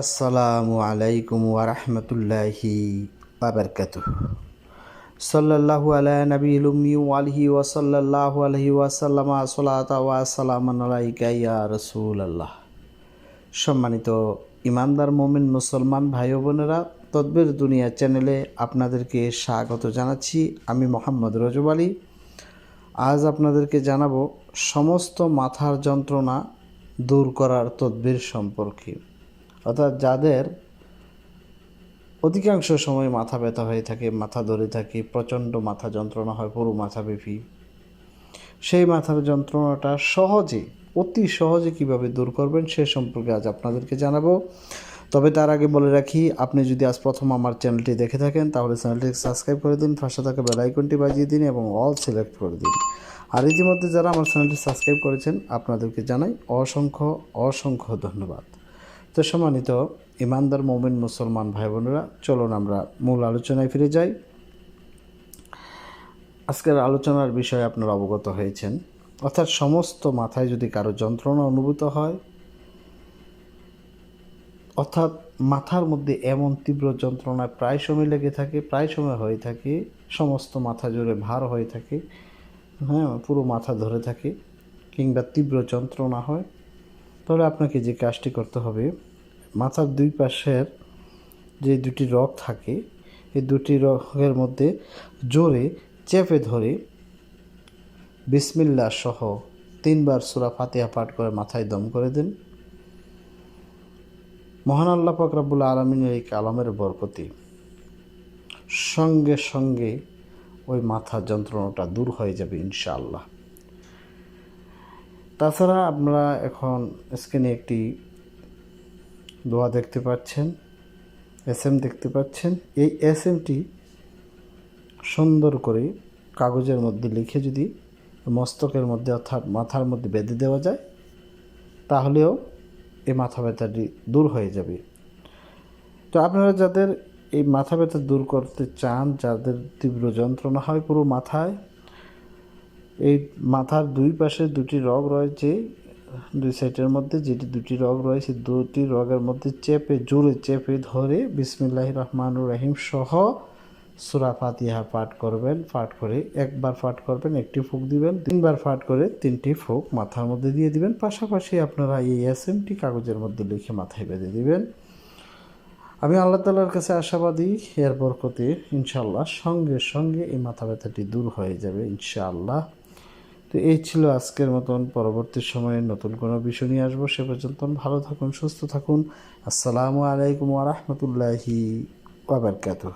আসসালামু আলাইকুম ওরহমতুল্লাহি বাবরকাত সাল্লাল্লাহু আলা নবীল উম্মি আলহি ওয়াসাল্লাল্লাহু আলহি ওয়াসাল্লামা সাল্লাতা ওয়া সালামান আলাইকা ইয়া রাসূলুল্লাহ। সম্মানিত ইমানদার, মোমিন, মুসলমান ভাই বোনেরা তদ্বের দুনিয়া চ্যানেলে আপনাদেরকে স্বাগত জানাচ্ছি। আমি মোহাম্মদ রজব আলী। আজ আপনাদেরকে জানাব সমস্ত মাথার যন্ত্রণা দূর করার তদ্বির সম্পর্কে। অর্থাৎ যাদের অধিকাংশ সময় মাথা ব্যথা হয়ে থাকে, মাথা ধরে থাকে, প্রচণ্ড মাথা যন্ত্রণা হয়, পুরো মাথা ব্যাপী। সেই মাথার যন্ত্রণাটা সহজে, অতি সহজে কীভাবে দূর করবেন সে সম্পর্কে আজ আপনাদেরকে জানাব। তবে তার আগে বলে রাখি, আপনি যদি আজ প্রথম আমার চ্যানেলটি দেখে থাকেন, তাহলে চ্যানেলটিকে সাবস্ক্রাইব করে দিন, পাশে থাকা বেল আইকনটি বাজিয়ে দিন এবং অল সিলেক্ট করে দিন। আর ইতিমধ্যে যারা আমার চ্যানেলটি সাবস্ক্রাইব করেছেন, আপনাদেরকে জানাই অসংখ্য অসংখ্য ধন্যবাদ। তো সম্মানিত ইমানদার মোমেন মুসলমান ভাই বোনেরা চলুন আমরা মূল আলোচনায় ফিরে যাই। আজকের আলোচনার বিষয়ে আপনারা অবগত হয়েছেন। অর্থাৎ সমস্ত মাথায় যদি কারও যন্ত্রণা অনুভূত হয়, অর্থাৎ মাথার মধ্যে এমন তীব্র যন্ত্রণায় প্রায় সময় লেগে থাকে, প্রায় সময় হয়ে থাকে, সমস্ত মাথা জুড়ে ভার হয়ে থাকে হ্যাঁ পুরো মাথা ধরে থাকে, কিংবা তীব্র যন্ত্রণা হয় তাহলে আপনাকে যে কাজটি করতে হবে, মাথার দুই পাশের যে দুটি রগ থাকে, এই দুটি রগের মধ্যে জোরে চেপে ধরে বিসমিল্লা সহ তিনবার সুরা ফাতিহা পাঠ করে মাথায় দম করে দিন। মহান আল্লাহ ফকরাবুল আলমিনের এই কালামের বরকতি। সঙ্গে সঙ্গে ওই মাথার যন্ত্রণাটা দূর হয়ে যাবে ইনশাআল্লাহ। তাছাড়া আপনারা এখন স্ক্রিনে একটি দোয়া দেখতে পাচ্ছেন এস এম দেখতে পাচ্ছেন। এই এস এমটি সুন্দর করে কাগজের মধ্যে লিখে যদি মস্তকের মধ্যে অর্থাৎ মাথার মধ্যে বেঁধে দেওয়া যায়, তাহলেও এই মাথা ব্যথাটি দূর হয়ে যাবে। তো আপনারা যাদের এই মাথা ব্যথা দূর করতে চান, যাদের তীব্র যন্ত্রণা হয় পুরো মাথায় এই মাথার দুই পাশে দুটি রগ রয়েছে, দুই সাইডের মধ্যে যেটি দুটি রগ রয়েছে, দুটি রগের মধ্যে চেপে, জোরে চেপে ধরে বিসমিল্লাহ রহমানুর রহিম সহ সুরা ফাতিহা পাঠ করবেন, পাঠ করে একবার পাঠ করবেন, একটি ফুক দিবেন, তিনবার পাঠ করে তিনটি ফুক মাথার মধ্যে দিয়ে দিবেন, পাশাপাশি আপনারা এই এস এমটি কাগজের মধ্যে লিখে মাথায় বেঁধে দিবেন। আমি আল্লাহ তালার কাছে আশাবাদী, এর বরকতে ইনশাল্লাহ সঙ্গে সঙ্গে এই মাথা ব্যথাটি দূর হয়ে যাবে ইনশাআল্লাহ। তো এই ছিল আজকের মতন পরবর্তী সময়ে নতুন কোনো বিষয় নিয়ে আসব। সে পর্যন্ত ভালো থাকুন, সুস্থ থাকুন। আসসালামু আলাইকুম ওরহমতুল্লাহি ওবরকাতুহ